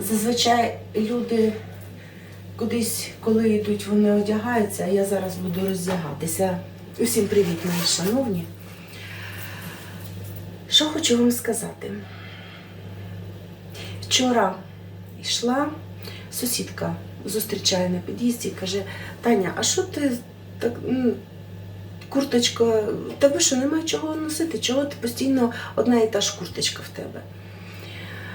Зазвичай люди кудись, коли йдуть, вони одягаються, а я зараз буду роздягатися. Усім привіт, мої шановні. Що хочу вам сказати? Вчора йшла сусідка, зустрічає на під'їзді, і каже: Таня, а що ти так. Курточка, тебе що немає чого носити? Чого ти постійно одна і та ж курточка в тебе?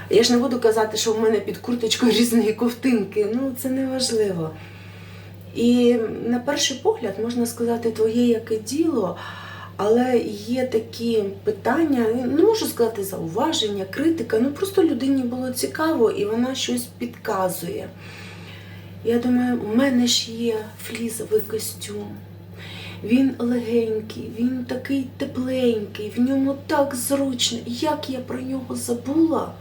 Я ж не буду казати, що в мене під курточкою різні ковтинки. Ну, це не важливо. І на перший погляд можна сказати, твоє яке діло, але є такі питання, не можу сказати зауваження, критика. Ну просто людині було цікаво і вона щось підказує. Я думаю, у мене ж є флізовий костюм. Він легенький, він такий тепленький, в ньому так зручно. Як я про нього забула?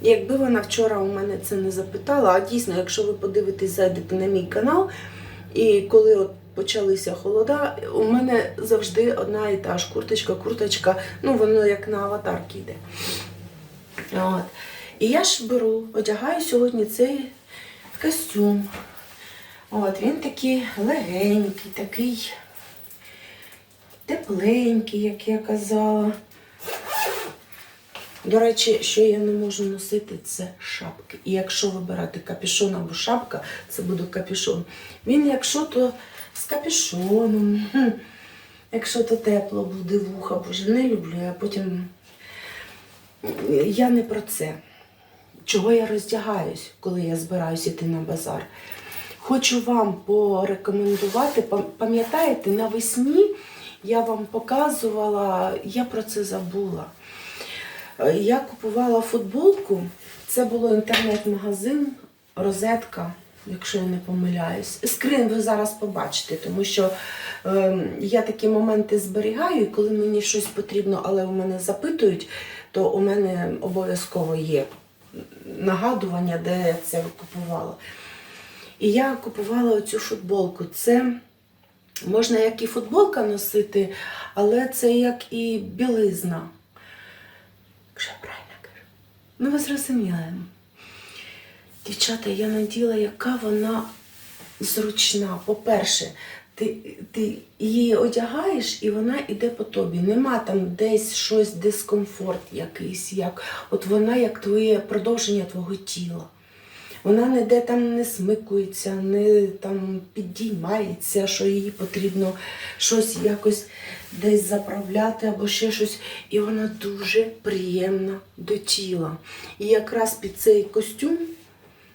Якби вона вчора у мене це не запитала, а дійсно, якщо ви подивитесь, зайдете на мій канал, і коли от почалися холода, у мене завжди одна і та ж курточка, курточка, ну воно як на аватарки йде. От. І я ж беру, одягаю сьогодні цей костюм. От, він такий легенький, такий тепленький, як я казала. До речі, що я не можу носити, це шапки. І якщо вибирати капюшон або шапка, це буде капюшон. Він, якщо то з капюшоном, якщо то тепло буде вуха, боже, не люблю. Я потім. Я не про це. Чого я роздягаюсь, коли я збираюсь іти на базар? Хочу вам порекомендувати, пам'ятаєте, навесні я вам показувала, я про це забула. Е, Я купувала футболку, це було інтернет-магазин, розетка, якщо я не помиляюсь. Скрин ви зараз побачите, тому що е, я такі моменти зберігаю, і коли мені щось потрібно, але у мене запитують, то у мене обов'язково є нагадування, де я це купувала. І я купувала оцю футболку. Це можна як і футболка носити, але це як і білизна. Якщо я правильно кажу. Ну, ви зрозуміли. Дівчата, я наділа, яка вона зручна. По-перше, ти, ти її одягаєш і вона йде по тобі. Нема там десь щось, дискомфорт якийсь. Як, от вона як твоє продовження твого тіла. Вона ніде там не смикується, не там підіймається, що їй потрібно щось якось десь заправляти або ще щось. І вона дуже приємна до тіла. І якраз під цей костюм,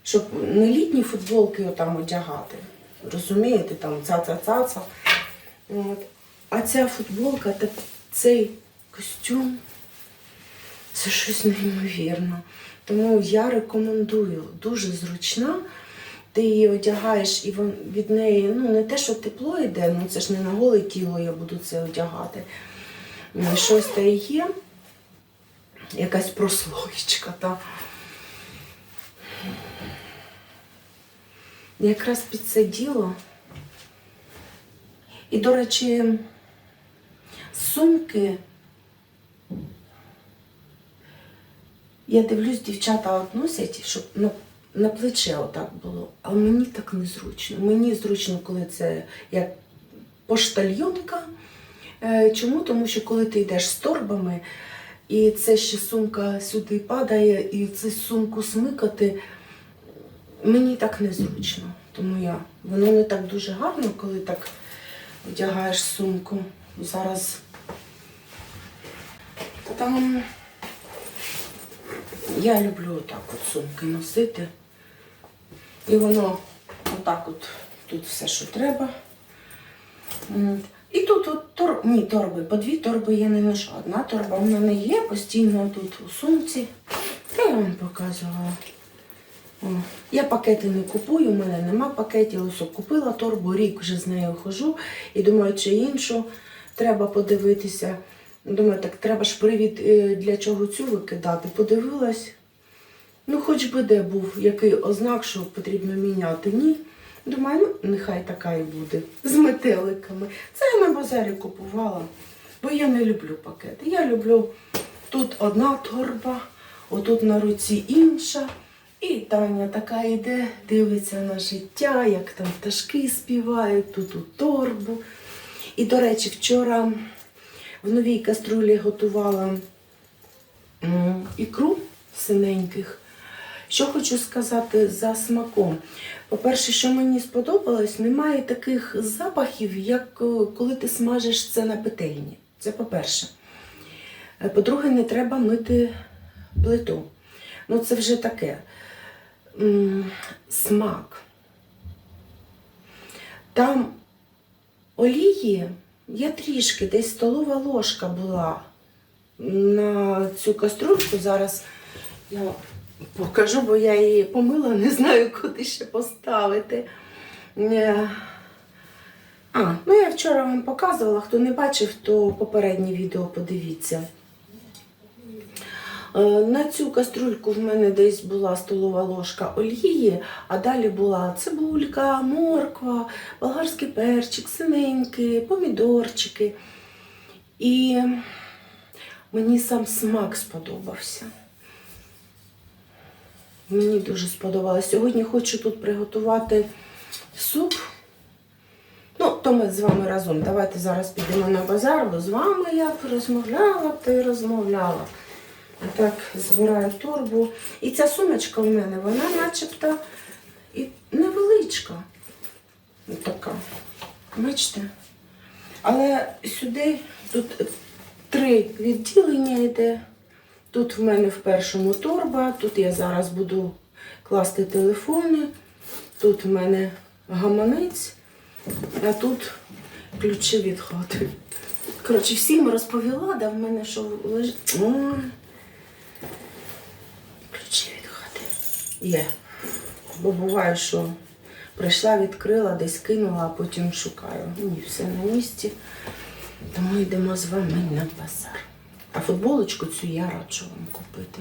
щоб не літні футболки отам одягати. Розумієте, там цаца-цаца. А ця футболка та цей костюм це щось неймовірне. Тому я рекомендую, дуже зручна. Ти її одягаєш і від неї, ну не те, що тепло йде, ну це ж не на голе тіло я буду це одягати. Ну, Щось та є, якась прослоєчка. Та. Якраз під це діло. І, до речі, сумки. Я дивлюсь, дівчата от носять, щоб на, на плече отак було. А мені так незручно. Мені зручно, коли це як поштальйонка. Е, Чому? Тому що коли ти йдеш з торбами, і це ще сумка сюди падає, і цю сумку смикати, мені так незручно. Тому я. Воно не так дуже гарно, коли так одягаєш сумку. Зараз. Та там. Я люблю отак от сумки носити. І воно отак от тут все, що треба. І тут от тор... Ні, торби, по дві торби я не ношу. Одна торба в мене є постійно тут у сумці. Та я вам показувала. О. Я пакети не купую, у мене нема пакетів. Ось купила торбу, рік вже з нею хожу і думаю, чи іншу треба подивитися. Думаю, так треба ж привід е, для чого цю викидати. Подивилась. Ну, хоч би де був який ознак, що потрібно міняти. Ні. Думаю, ну нехай така і буде. З метеликами. Це я на базарі купувала, бо я не люблю пакети. Я люблю тут одна торба, отут на руці інша. І Таня така йде, дивиться на життя, як там пташки співають, тут у торбу. І, до речі, вчора в новій каструлі готувала ікру синеньких. Що хочу сказати за смаком. По-перше, що мені сподобалось, немає таких запахів, як е, коли ти смажиш це на петельні. Це по-перше. Е, По-друге, не треба мити плиту. Ну, це вже таке. Смак. Там олії я трішки, десь столова ложка була на цю каструльку. Зараз я покажу, бо я її помила, не знаю, куди ще поставити. Е, А, ну я вчора вам показувала, хто не бачив, то попереднє відео подивіться. Е, На цю каструльку в мене десь була столова ложка олії, а далі була цибулька, морква, болгарський перчик, синенький, помідорчики. І мені сам смак сподобався. Мені дуже сподобалось. Сьогодні хочу тут приготувати суп. Ну, то ми з вами разом. Давайте зараз підемо на базар, бо з вами я порозмовляла та й розмовляла. Так, збираю торбу. І ця сумочка в мене, вона начебто і невеличка. Така. Бачите? Але сюди тут три відділення йде. Тут в мене в першому торба, тут я зараз буду класти телефони, тут в мене гаманець, а тут ключі від. Коротше, всім розповіла, да в мене що лежить. Ой. Ключі від хати. Є. Бо буває, що прийшла, відкрила, десь кинула, а потім шукаю. Ні, все на місці. Тому йдемо з вами на базар. А футболочку цю я раджу вам купити.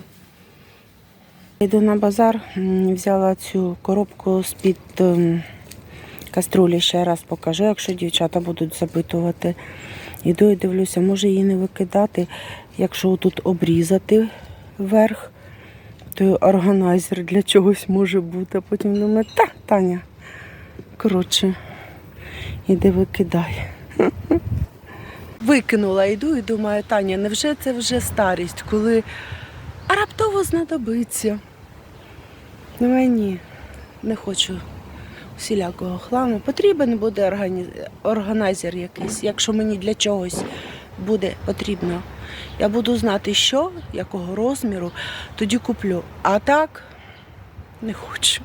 Йду на базар, взяла цю коробку з-під ем, каструлі, ще раз покажу, якщо дівчата будуть запитувати. Іду і дивлюся, може її не викидати, якщо тут обрізати вверх, то органайзер для чогось може бути. А потім думаю, та, Таня, коротше, іди викидай. Викинула, йду і думаю, Таня, невже це вже старість, коли раптово знадобиться? Ну, ні, не хочу всілякого хламу. Потрібен буде органі... органайзер якийсь, якщо мені для чогось буде потрібно. Я буду знати, що, якого розміру, тоді куплю. А так не хочу.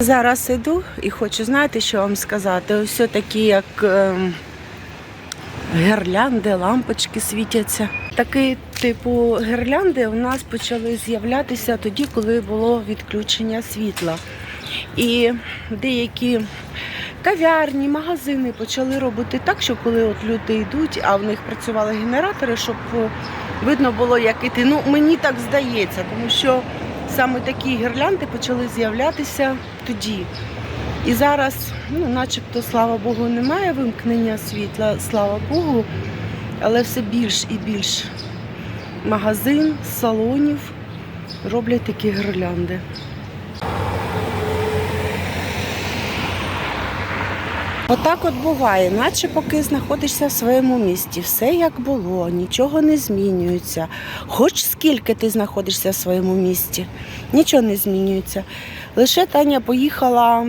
Зараз іду і хочу, знаєте, що вам сказати? Ось такі, як. ем, гірлянди, лампочки світяться. Такий типу гірлянди у нас почали з'являтися тоді, коли було відключення світла. І деякі кав'ярні, магазини почали робити так, що коли от люди йдуть, а в них працювали генератори, щоб видно було, як іти. Ну, мені так здається, тому що саме такі гірлянди почали з'являтися тоді. І зараз, ну, начебто, слава Богу, немає вимкнення світла, слава Богу, але все більш і більш магазин, салонів роблять такі гірлянди. Отак от буває, наче поки знаходишся в своєму місті, все як було, нічого не змінюється. Хоч скільки ти знаходишся в своєму місті, нічого не змінюється. Лише Таня поїхала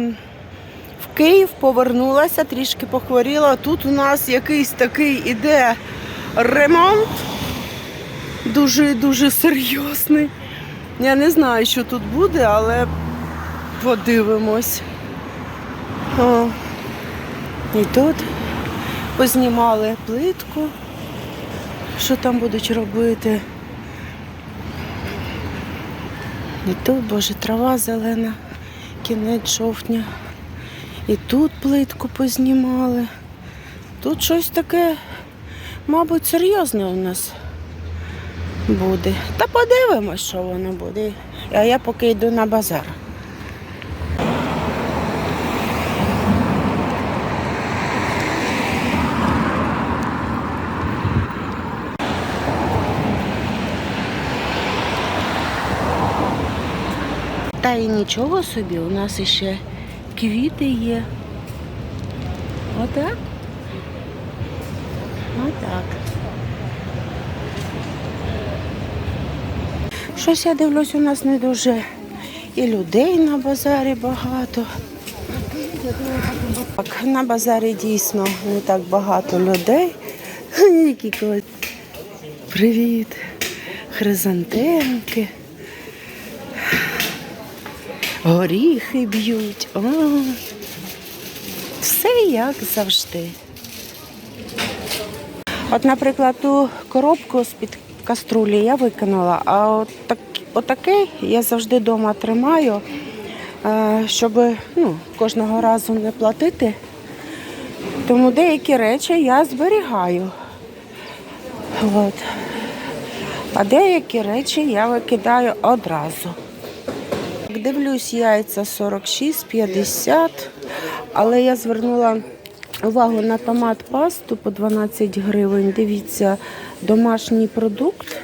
в Київ, повернулася, трішки похворіла. Тут у нас якийсь такий іде ремонт, дуже-дуже серйозний. Я не знаю, що тут буде, але подивимось. І тут познімали плитку, що там будуть робити. І тут, боже, трава зелена, кінець жовтня. І тут плитку познімали. Тут щось таке, мабуть, серйозне у нас буде. Та подивимось, що воно буде. А я поки йду на базар. І нічого собі, у нас іще квіти є. Отак. Отак. Щось я дивлюсь, у нас не дуже і людей на базарі багато. Так, на базарі дійсно не так багато людей. Які Привіт. Хризантемки. Горіхи б'ють. О, все як завжди. От, наприклад, ту коробку з-під каструлі я викинула, а от так, отаке я завжди вдома тримаю, е, щоб ну, кожного разу не платити. Тому деякі речі я зберігаю. От. А деякі речі я викидаю одразу. Дивлюсь, яйця 46-50, але я звернула увагу на томат пасту по 12 гривень. Дивіться, домашній продукт.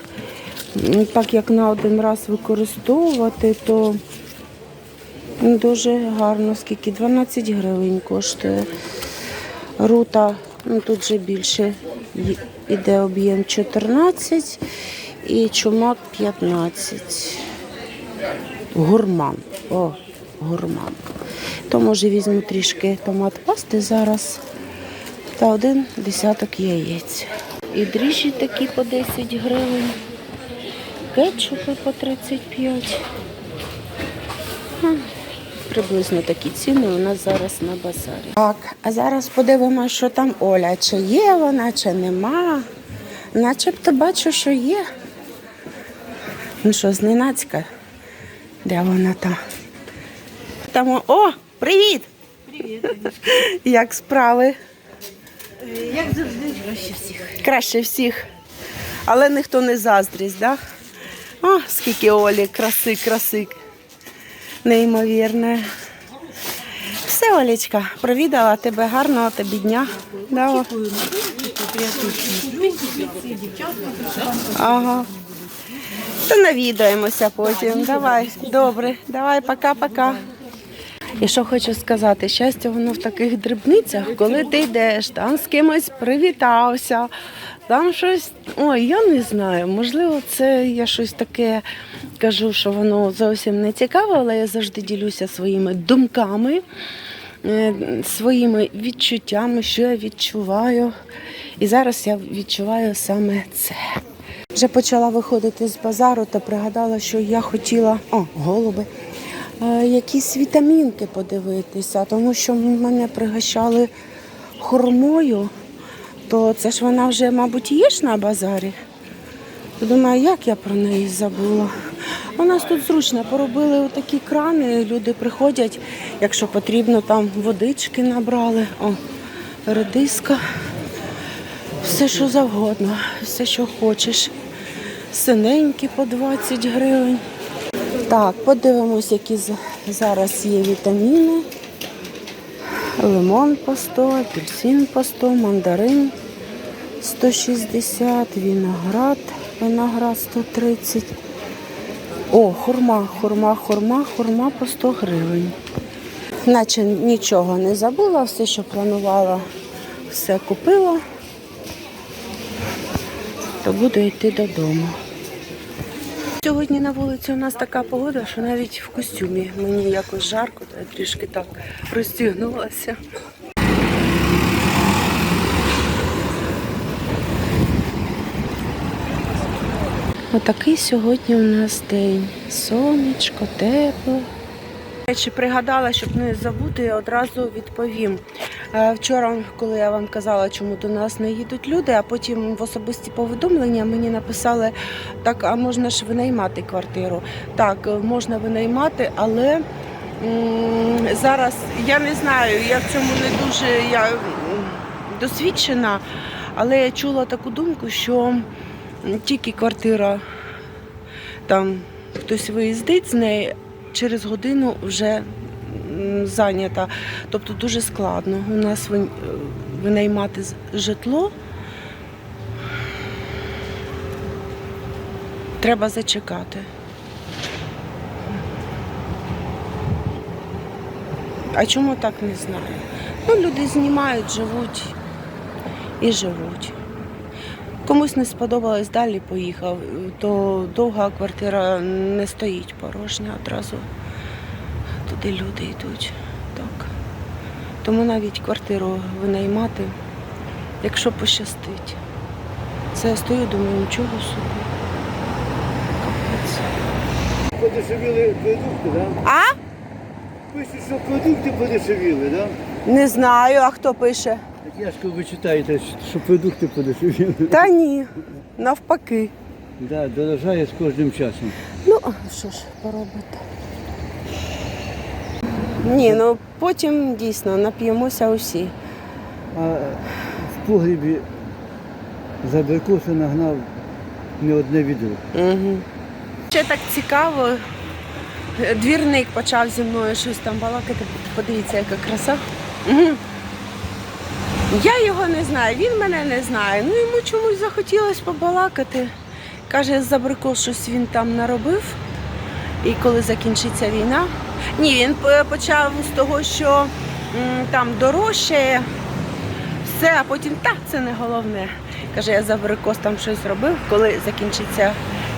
Так як на один раз використовувати, то дуже гарно, скільки 12 гривень коштує. Рута, ну тут же більше й- іде об'єм 14 і чумак 15. Гурман. О, гурман. То може візьму трішки томат пасти зараз та один десяток яєць. І дріжджі такі по 10 гривень, кетчупи по 35. Hm, Приблизно такі ціни у нас зараз на базарі. Так, а зараз подивимося, що там Оля. Чи є вона, чи нема. Начебто бачу, що є. Ну що, зненацька? Де вона там? Там, о, привіт! Привіт, Як справи? як завжди, краще всіх. Краще всіх. Але ніхто не заздрість, так? Да? О, скільки Олі, краси, краси. Неймовірне. Все, Олечка, провідала тебе гарного тобі дня. Да. Ага. То навідаємося потім. Давай, добре, давай, пока-пока. І що хочу сказати, щастя, воно в таких дрібницях, коли ти йдеш, там з кимось привітався, там щось. Ой, я не знаю. Можливо, це я щось таке кажу, що воно зовсім не цікаве, але я завжди ділюся своїми думками, е, своїми відчуттями, що я відчуваю. І зараз я відчуваю саме це. Вже почала виходити з базару та пригадала, що я хотіла о, голуби, е, якісь вітамінки подивитися, тому що мене пригощали хурмою, то це ж вона вже, мабуть, є ж на базарі. Думаю, як я про неї забула. У нас тут зручно поробили отакі крани, люди приходять, якщо потрібно, там водички набрали, о, редиска. Все, що завгодно, все, що хочеш. Синенькі по 20 гривень. Так, подивимось, які зараз є вітаміни. Лимон по 100, апельсин по 100, мандарин 160, виноград, виноград 130. О, хурма, хурма, хурма, хурма по 100 гривень. Наче нічого не забула, все, що планувала, все купила то буду йти додому. Сьогодні на вулиці у нас така погода, що навіть в костюмі мені якось жарко, то я трішки так розтягнулася. Отакий сьогодні у нас день. Сонечко, тепло. Речі, пригадала, щоб не забути, я одразу відповім. Е, Вчора, коли я вам казала, чому до нас не їдуть люди, а потім в особисті повідомлення мені написали, так, а можна ж винаймати квартиру. Так, е, можна винаймати, але зараз я не знаю, я в цьому не дуже я, досвідчена, але я чула таку думку, що тільки квартира там хтось виїздить з неї, через годину вже зайнята. Тобто дуже складно у нас винаймати житло. Треба зачекати. А чому так не знаю? Ну, люди знімають, живуть і живуть. Комусь не сподобалось, далі поїхав, то довга квартира не стоїть порожня одразу. Туди люди йдуть. Так. Тому навіть квартиру винаймати, якщо пощастить. Це я стою, думаю, нічого собі. Капець. Подешевіли продукти, да? А? Пишуть, що продукти подешевіли, да? Не знаю, а хто пише? Так я ж коли ви читаєте, що продукти подешевіли. Та ні, навпаки. Да, дорожає з кожним часом. Ну, що ж поробити? Ні, ну потім дійсно нап'ємося усі. А в погрібі за нагнав не одне відро. Угу. Ще так цікаво. Двірник почав зі мною щось там балакати. Подивіться, яка краса. Угу. Я його не знаю, він мене не знає. Ну йому чомусь захотілося побалакати. Каже, з щось він там наробив. І коли закінчиться війна. Ні, він почав з того, що там дорожчає, все, а потім так, це не головне. Каже, я за абрикос там щось робив, коли закінчиться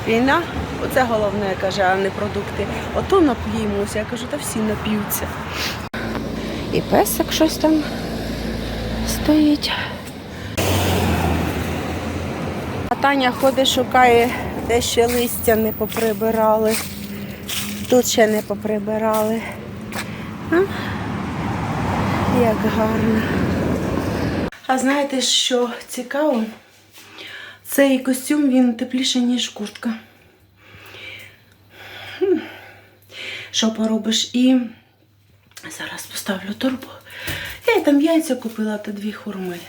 війна. Оце головне, каже, а не продукти. Ото нап'ємося. Я кажу, та всі нап'ються. І песик щось там стоїть. А Таня ходить, шукає, де ще листя не поприбирали. Тут ще не поприбирали. А? Як гарно. А знаєте, що цікаво? Цей костюм він тепліший, ніж куртка. Що поробиш? І зараз поставлю торбу. Я там яйця купила та дві хурми.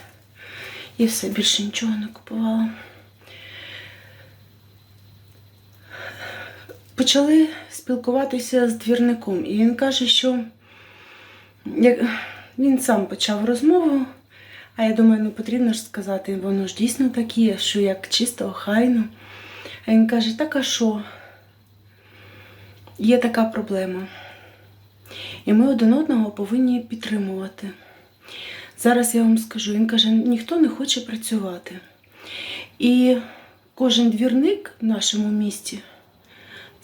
І все, більше нічого не купувала. Почали спілкуватися з двірником, і він каже, що як... він сам почав розмову. А я думаю, ну потрібно ж сказати, воно ж дійсно так є, що як чисто, охайно. А він каже, так а що? Є така проблема. І ми один одного повинні підтримувати. Зараз я вам скажу, він каже, ніхто не хоче працювати. І кожен двірник в нашому місті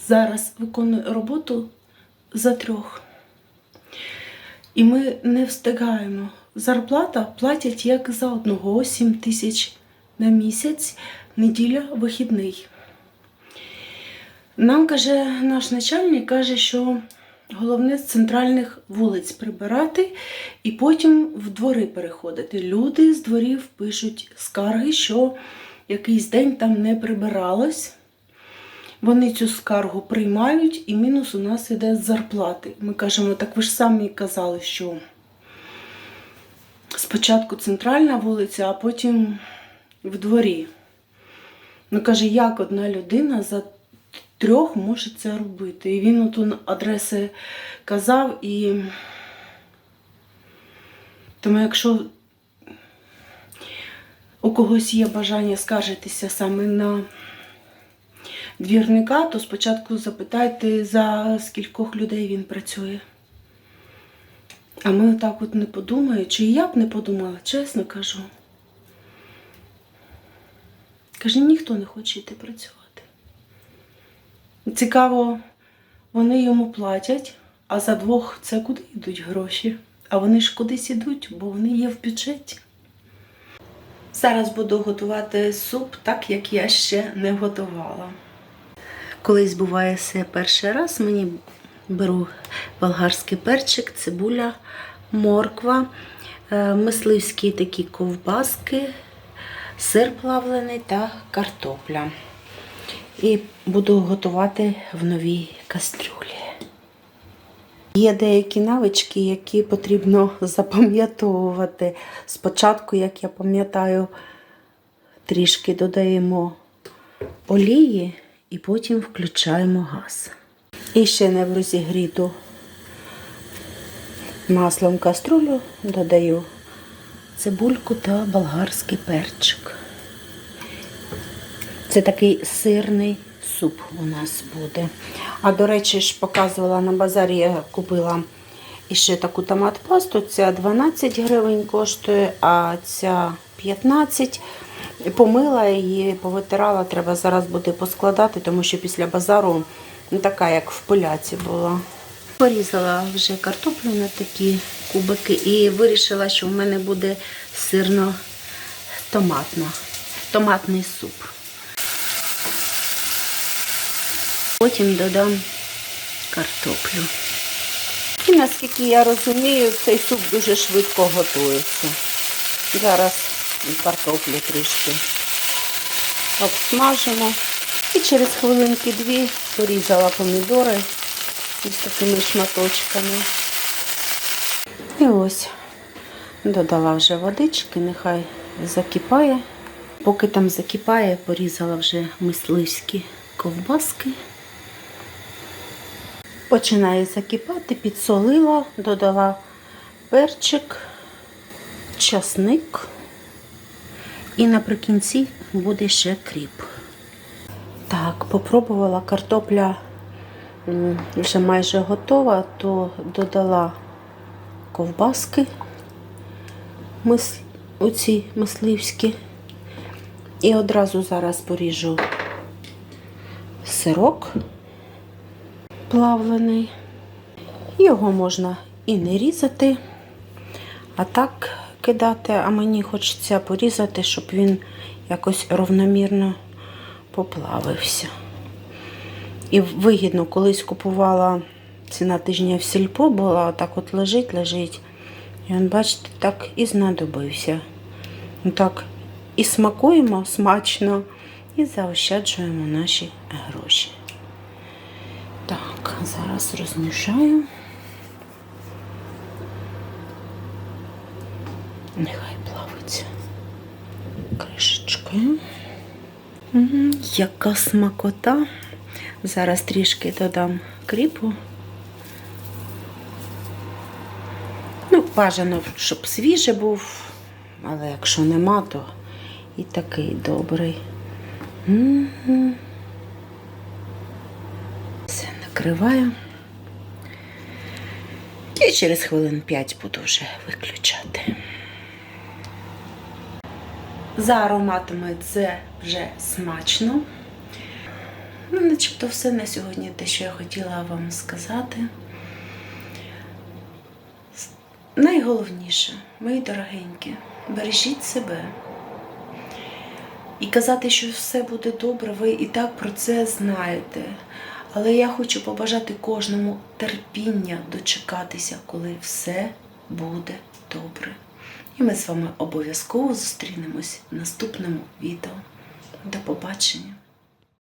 зараз виконує роботу за трьох. І ми не встигаємо. Зарплата платять як за одного 7 тисяч на місяць, неділя вихідний. Нам каже наш начальник, каже, що головне з центральних вулиць прибирати і потім в двори переходити. Люди з дворів пишуть скарги, що якийсь день там не прибиралось. Вони цю скаргу приймають, і мінус у нас іде з зарплати. Ми кажемо, так ви ж самі казали, що спочатку центральна вулиця, а потім в дворі. Ну, каже, як одна людина за трьох може це робити. І він оту адреси казав, і тому якщо у когось є бажання скаржитися саме на двірника, то спочатку запитайте, за скількох людей він працює. А ми так от не подумаючи, і я б не подумала, чесно кажу. Каже, ніхто не хоче йти працювати. Цікаво, вони йому платять, а за двох це куди йдуть гроші? А вони ж кудись ідуть, бо вони є в бюджеті. Зараз буду готувати суп так, як я ще не готувала. Колись буває все перший раз, мені беру болгарський перчик, цибуля, морква, е, мисливські такі ковбаски, сир плавлений та картопля. І буду готувати в новій кастрюлі. Є деякі навички, які потрібно запам'ятовувати. Спочатку, як я пам'ятаю, трішки додаємо олії і потім включаємо газ. І ще не в розігріту маслом каструлю додаю цибульку та болгарський перчик. Це такий сирний суп у нас буде. А до речі, ж показувала на базарі, я купила І ще таку томат пасту. Ця 12 гривень коштує, а ця 15. Помила її, повитирала, треба зараз буде поскладати, тому що після базару ну, така, як в поляці була. Порізала вже картоплю на такі кубики і вирішила, що в мене буде сирно-томатна, томатний суп. Потім додам картоплю. І наскільки я розумію, цей суп дуже швидко готується. Зараз і картоплю трішки обсмажимо. І через хвилинки дві порізала помідори ось такими шматочками. І ось додала вже водички, нехай закипає. Поки там закипає, порізала вже мисливські ковбаски. Починає закипати, підсолила, додала перчик, часник. І наприкінці буде ще кріп. Так, попробувала картопля вже майже готова, то додала ковбаски мис... оці мисливські. І одразу зараз поріжу сирок плавлений. Його можна і не різати, а так кидати, а мені хочеться порізати, щоб він якось равномірно поплавився. І вигідно, колись купувала ціна тижня в сільпо, була так от лежить, лежить. І він, бачите, так і знадобився. Ну Так, і смакуємо смачно, і заощаджуємо наші гроші. Так, зараз розмішаю. Нехай плавиться кришечкою. Яка смакота. Зараз трішки додам кріпу. Ну, бажано, щоб свіжий був, але якщо нема, то і такий добрий. Все накриваю. І через хвилин 5 буду вже виключати. За ароматами це вже смачно. Ну, начебто все на сьогодні те, що я хотіла вам сказати. Найголовніше, мої дорогенькі, бережіть себе. І казати, що все буде добре, ви і так про це знаєте. Але я хочу побажати кожному терпіння дочекатися, коли все буде добре. І ми з вами обов'язково зустрінемось в наступному відео. До побачення!